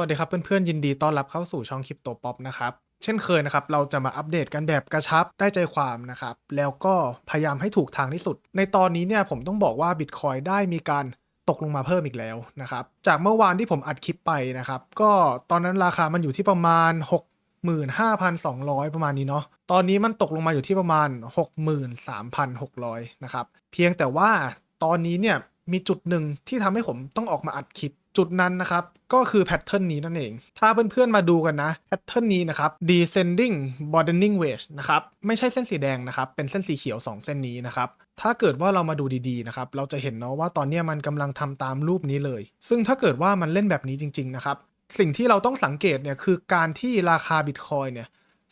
วัสดีครับเพื่อนๆยินดีต้อนรับเข้าสู่ช่องคริปโตป๊อปนะครับเช่นเคยนะครับเราจะมาอัปเดตกันแบบกระชับได้ใจความนะครับแล้วก็พยายามให้ถูกทางที่สุด ในตอนนี้เนี่ยผมต้องบอกว่า Bitcoin ได้มีการตกลงมาเพิ่มอีกแล้วนะครับจากเมื่อวานที่ผมอัดคลิปไปนะครับก็ตอนนั้นราคามันอยู่ที่ประมาณ65,200 ประมาณนี้เนาะ ตอนนี้มันตกลงมาอยู่ที่ประมาณ 63,600 นะครับ เพียงแต่ว่าตอนนี้เนี่ยมีจุดหนึ่งที่ทำให้ผมต้องออกมาอัดคลิป จุดนั้นนะครับ ก็คือแพทเทิร์นนี้นั่นเอง ถ้าเพื่อนๆมาดูกันนะ แพทเทิร์นนี้นะครับ descending broadening wedge นะครับ ไม่ใช่เส้นสีแดงนะครับ เป็นเส้นสีเขียว 2 เส้นนี้นะครับ ถ้าเกิดว่าเรามาดูดีๆนะครับ เราจะเห็นเนาะว่าตอนนี้มันกำลังทำตามรูปนี้เลย ซึ่งถ้าเกิดว่ามันเล่นแบบนี้จริง ๆ นะครับ สิ่งที่เราต้องสังเกตเนี่ยคือการที่ราคาบิตคอยเนี่ย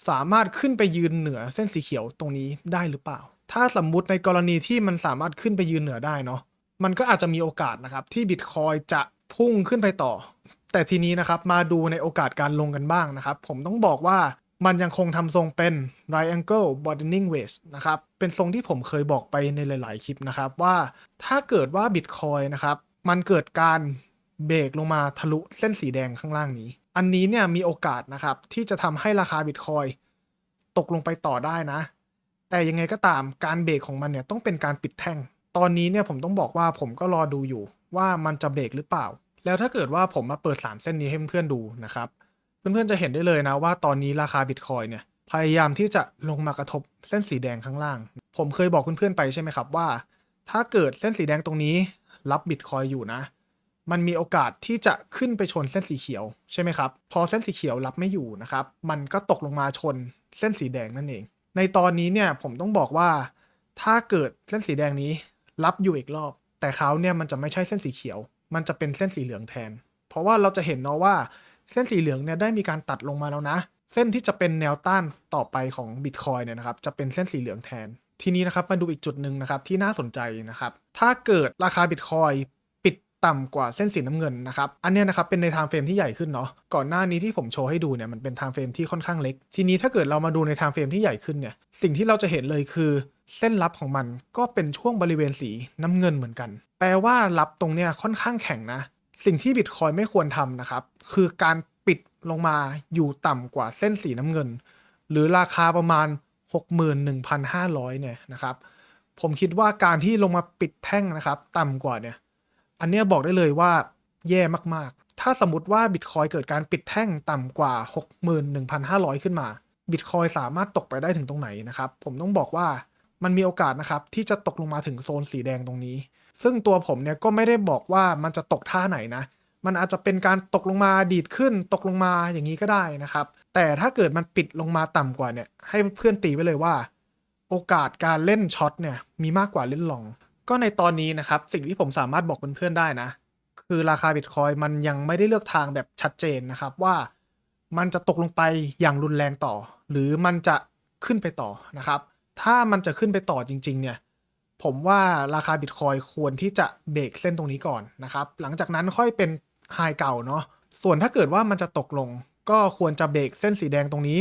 สามารถขึ้นไปยืนเหนือเส้นสีเขียวตรงนี้ได้หรือเปล่า ถ้าสมมุติในกรณีที่มันสามารถขึ้นไปยืนเหนือได้เนาะ มันก็อาจจะมีโอกาสนะครับที่บิตคอยจะ พุ่งขึ้นไปต่อ แต่ทีนี้นะครับมาดูในโอกาสการลงกันบ้างนะครับ ผมต้องบอกว่ามันยังคงทำทรงเป็น right angle broadening wedge นะครับ เป็นทรงที่ผมเคยบอกไปในหลาย ๆ คลิปนะครับว่าถ้าเกิดว่าบิตคอยนะครับ มันเกิดการเบรกลงมาทะลุเส้นสีแดงข้างล่างนี้ อันนี้เนี่ยมีโอกาสนะครับ ที่จะทำให้ราคาบิตคอยตกลงไปต่อได้นะ แต่ยังไงก็ตามการเบรกของมันเนี่ยต้องเป็นการปิดแท่ง ตอนนี้เนี่ยผมต้องบอกว่าผมก็รอดูอยู่ ว่ามันจะเบรกหรือเปล่า แล้วถ้าเกิดว่าผมมาเปิด 3 เส้นนี้ให้เพื่อนๆดูนะครับ เพื่อนๆจะเห็นได้เลยนะว่าตอนนี้ราคาบิตคอยเนี่ยพยายามที่จะลงมากระทบเส้นสีแดงข้างล่าง ผมเคยบอกเพื่อนๆไปใช่ไหมครับว่า ถ้าเกิดเส้นสีแดงตรงนี้รับบิตคอยอยู่นะ มันมีโอกาสที่จะขึ้นไปชนเส้นสีเขียวใช่ไหมครับ พอเส้นสีเขียวรับไม่อยู่นะครับ มันก็ตกลงมาชนเส้นสีแดงนั่นเอง ในตอนนี้เนี่ยผมต้องบอกว่า ถ้าเกิดเส้นสีแดงนี้รับอยู่อีกรอบ แต่เขาเนี่ยมันจะไม่ใช่เส้นสีเขียว มันจะเป็นเส้นสีเหลืองแทน เพราะว่าเราจะเห็นเนาะว่าเส้นสีเหลืองเนี่ยได้มีการตัดลงมาแล้วนะ เส้นที่จะเป็นแนวต้านต่อไปของบิตคอยเนี่ยนะครับจะเป็นเส้นสีเหลืองแทน ทีนี้นะครับมาดูอีกจุดหนึ่งนะครับที่น่าสนใจนะครับ ถ้าเกิดราคาบิตคอยปิดต่ำกว่าเส้นสีน้ำเงินนะครับ อันนี้นะครับเป็นในไทม์เฟรมที่ใหญ่ขึ้นเนาะ ก่อนหน้านี้ที่ผมโชว์ให้ดูเนี่ยมันเป็นไทม์เฟรมที่ค่อนข้างเล็ก ทีนี้ถ้าเกิดเรามาดูในไทม์เฟรมที่ใหญ่ขึ้นเนี่ย สิ่งที่เราจะเห็นเลยคือ เส้นรับของมันก็เป็นช่วงบริเวณสีน้ำเงินเหมือนกัน แปลว่ารับตรงเนี้ยค่อนข้างแข็งนะ สิ่งที่บิตคอยไม่ควรทำนะครับ คือการปิดลงมาอยู่ต่ำกว่าเส้นสีน้ำเงิน หรือราคาประมาณ 61,500 เนี่ยนะครับ ผมคิดว่าการที่ลงมาปิดแท่งนะครับ ต่ำกว่าเนี่ย อันเนี้ยบอกได้เลยว่าแย่มากๆ ถ้าสมมติว่าบิตคอยเกิดการปิดแท่งต่ำกว่า 61,500 ขึ้นมา บิตคอยสามารถตกไปได้ถึงตรงไหนนะครับ ผมต้องบอกว่า มันมีโอกาสนะครับที่จะตกลงมาถึงโซนสีแดงตรงนี้ ซึ่งตัวผมเนี่ยก็ไม่ได้บอกว่ามันจะตกท่าไหนนะ มันอาจจะเป็นการตกลงมาดีดขึ้น ตกลงมาอย่างนี้ก็ได้นะครับ แต่ถ้าเกิดมันปิดลงมาต่ำกว่าเนี่ยให้เพื่อนตีไว้เลยว่า โอกาสการเล่นช็อตเนี่ยมีมากกว่าเล่นลอง ก็ในตอนนี้นะครับสิ่งที่ผมสามารถบอกเพื่อนๆได้นะ คือราคาบิตคอยมันยังไม่ได้เลือกทางแบบชัดเจนนะครับว่ามันจะตกลงไปอย่างรุนแรงต่อ หรือมันจะขึ้นไปต่อนะครับ ถ้ามันจะขึ้นไปต่อจริง ๆ เนี่ย ผมว่าราคาบิตคอยควรที่จะเบรกเส้นตรงนี้ก่อนนะครับ หลังจากนั้นค่อยเป็นไฮเก่าเนาะ ส่วนถ้าเกิดว่ามันจะตกลง ก็ควรจะเบรกเส้นสีแดงตรงนี้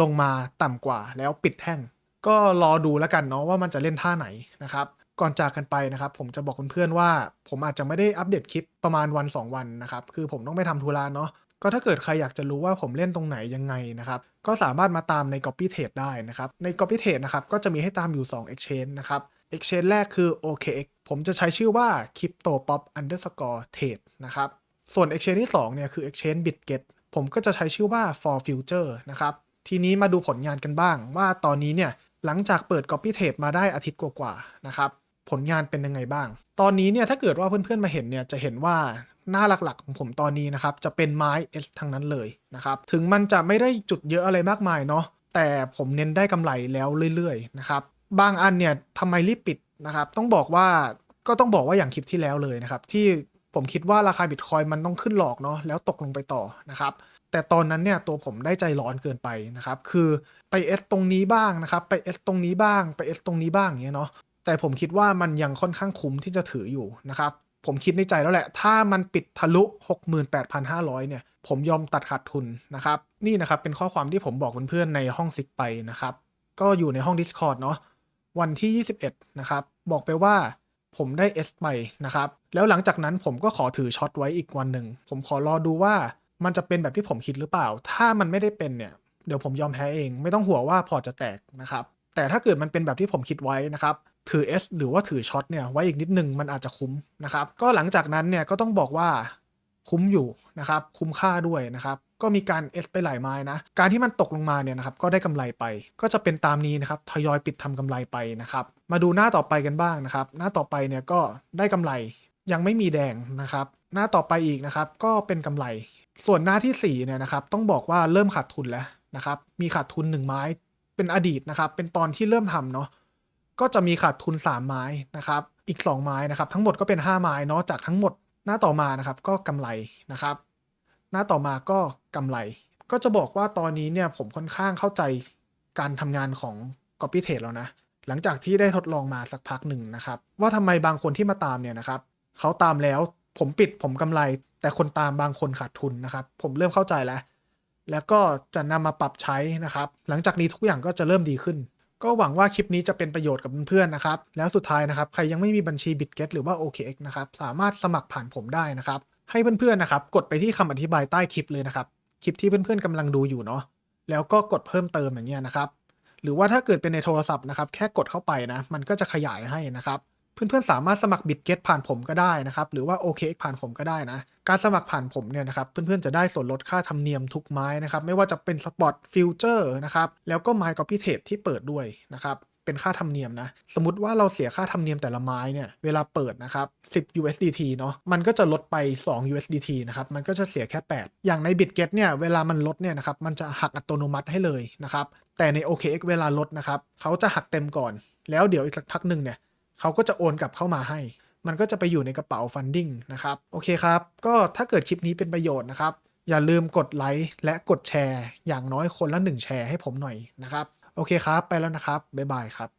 ลงมาต่ำกว่าแล้วปิดแท่ง ก็รอดูแล้วกันเนาะว่ามันจะเล่นท่าไหนนะครับก่อนจากกันไปนะครับผมจะบอกเพื่อนๆว่า ผมอาจจะไม่ได้อัปเดตคลิปประมาณวัน 2 วันนะครับ คือผมต้องไปทำธุระเนาะ ก็ถ้าเกิดใครอยากจะรู้ว่าผมเล่นตรงไหนยังไงนะครับก็สามารถมาตามใน Copy Trade ได้นะครับใน Copy Trade นะครับก็จะมีให้ตามอยู่ 2 Exchange นะครับ Exchange แรกคือ OKX ผมจะใช้ชื่อว่า Crypto Pop Underscore Trade นะครับส่วน Exchange ที่ 2 เนี่ยคือ Exchange BitGet ผมก็จะใช้ชื่อว่า For Future นะครับทีนี้มาดูผลงานกันบ้างว่าตอนนี้เนี่ยหลังจากเปิด Copy Trade มาได้อาทิตย์กว่าๆนะครับ ผลงานเป็นยังไงบ้าง ตอนนี้เนี่ยถ้าเกิดว่าเพื่อนๆมาเห็นเนี่ยจะเห็นว่าหน้าหลักๆของผมตอนนี้นะครับจะเป็นไม้ S ทั้งนั้นเลยนะครับถึงมันจะไม่ได้จุดเยอะอะไรมากมายเนาะแต่ผมเน้นได้กำไรแล้วเรื่อยๆนะครับบางอันเนี่ยทำไมรีบปิดนะครับต้องบอกว่าก็ต้องบอกว่าอย่างคลิปที่แล้วเลยนะครับที่ผมคิดว่าราคาบิตคอยมันต้องขึ้นหลอกเนาะแล้วตกลงไปต่อนะครับแต่ตอนนั้นเนี่ยตัวผมได้ใจร้อนเกินไปนะครับคือไป S ตรงนี้บ้างนะครับไป S ตรงนี้บ้างไป S ตรงนี้บ้างอย่างเงี้ยเนาะ แต่ผมคิดว่ามันยังค่อนข้างคุ้มที่จะถืออยู่นะครับ ผมคิดในใจแล้วแหละ ถ้ามันปิดทะลุ 68,500 เนี่ย ผมยอมตัดขาดทุนนะครับ นี่นะครับเป็นข้อความที่ผมบอกเพื่อนๆในห้องซิกไปนะครับ ก็อยู่ในห้อง Discord เนาะวันที่ 21 นะครับ บอกไปว่าผมได้ S ไปนะครับ แล้วหลังจากนั้นผมก็ขอถือช็อตไว้อีกวันหนึ่ง ผมขอรอดูว่ามันจะเป็นแบบที่ผมคิดหรือเปล่า ถ้ามันไม่ได้เป็นเนี่ย เดี๋ยวผมยอมแพ้เอง ไม่ต้องห่วงว่าพอจะแตกนะครับ แต่ถ้าเกิดมันเป็นแบบที่ผมคิดไว้นะครับถือ S หรือว่าถือช็อตเนี่ยไว้อีกนิดนึงมันอาจจะคุ้มนะครับก็หลังจากนั้นเนี่ยก็ต้องบอกว่าคุ้มอยู่นะครับคุ้มค่าด้วยนะครับก็มีการ S ไปหลายไม้นะ การที่มันตกลงมาเนี่ยนะครับก็ได้กำไรไป ก็จะเป็นตามนี้นะครับทยอยปิดทำกำไรไปนะครับ มาดูหน้าต่อไปกันบ้างนะครับ หน้าต่อไปเนี่ยก็ได้กำไรยังไม่มีแดงนะครับ หน้าต่อไปอีกนะครับก็เป็นกำไร ส่วนหน้าที่สี่เนี่ยนะครับต้องบอกว่าเริ่มขาดทุนแล้วนะครับมีขาดทุนหนึ่งไม้ เป็นอดีตนะครับ เป็นตอนที่เริ่มทำเนาะก็จะมีขาดทุน 3 ไม้นะครับ อีก 2 ไม้นะครับ ทั้งหมดก็เป็น 5 ไม้เนาะจากทั้งหมดหน้าต่อมานะครับ ก็กำไรนะครับ หน้าต่อมาก็กำไร ก็จะบอกว่าตอนนี้เนี่ยผมค่อนข้างเข้าใจการทำงานของ Copy Trade แล้วนะ หลังจากที่ได้ทดลองมาสักพักหนึ่งนะครับ ว่าทำไมบางคนที่มาตามเนี่ยนะครับเขาตามแล้วผมปิดผมกำไร แต่คนตามบางคนขาดทุนนะครับ ผมเริ่มเข้าใจแล้ว แล้วก็จะนำมาปรับใช้นะครับ หลังจากนี้ทุกอย่างก็จะเริ่มดีขึ้น ก็หวังว่าคลิปนี้จะเป็นประโยชน์กับเพื่อนๆนะครับ แล้วสุดท้ายนะครับ ใครยังไม่มีบัญชี BitGet หรือว่า OKX นะครับ สามารถสมัครผ่านผมได้นะครับ ให้เพื่อนๆนะครับ กดไปที่คำอธิบายใต้คลิปเลยนะครับ คลิปที่เพื่อนๆกำลังดูอยู่เนาะ แล้วก็กดเพิ่มเติมอย่างเงี้ยนะครับ หรือว่าถ้าเกิดเป็นในโทรศัพท์นะครับ แค่กดเข้าไปนะ มันก็จะขยายให้นะครับ เพื่อนๆสามารถสมัคร BitGet ผ่านผมก็ได้นะครับ หรือว่า OKX ผ่านผมก็ได้นะ การสมัครผ่านผมเนี่ยนะครับ เพื่อนๆจะได้ส่วนลดค่าธรรมเนียมทุกไม้นะครับ ไม่ว่าจะเป็น Spot Future นะครับ แล้วก็ My Copy Trade ที่เปิดด้วยนะครับ เป็นค่าธรรมเนียมนะ สมมติว่าเราเสียค่าธรรมเนียมแต่ละไม้เนี่ย เวลาเปิดนะครับ 10 USDT เนาะ มันก็จะลดไป 2 USDT นะครับ มันก็จะเสียแค่ 8 อย่างใน BitGet เนี่ย เวลามันลดเนี่ยนะครับ มันจะหักอัตโนมัติให้เลยนะครับ แต่ใน OKX เวลาลดนะครับเขาจะหักเต็มก่อน แล้วเดี๋ยวอีกสักพักหนึ่งเนี่ย เขาก็จะโอนกลับเข้ามาให้ มันก็จะไปอยู่ในกระเป๋าฟันดิ้งนะครับ โอเคครับ ก็ถ้าเกิดคลิปนี้เป็นประโยชน์นะครับ อย่าลืมกดไลค์และกดแชร์ อย่างน้อยคนละหนึ่งแชร์ให้ผมหน่อยนะครับ โอเคครับ ไปแล้วนะครับ บ๊ายบายครับ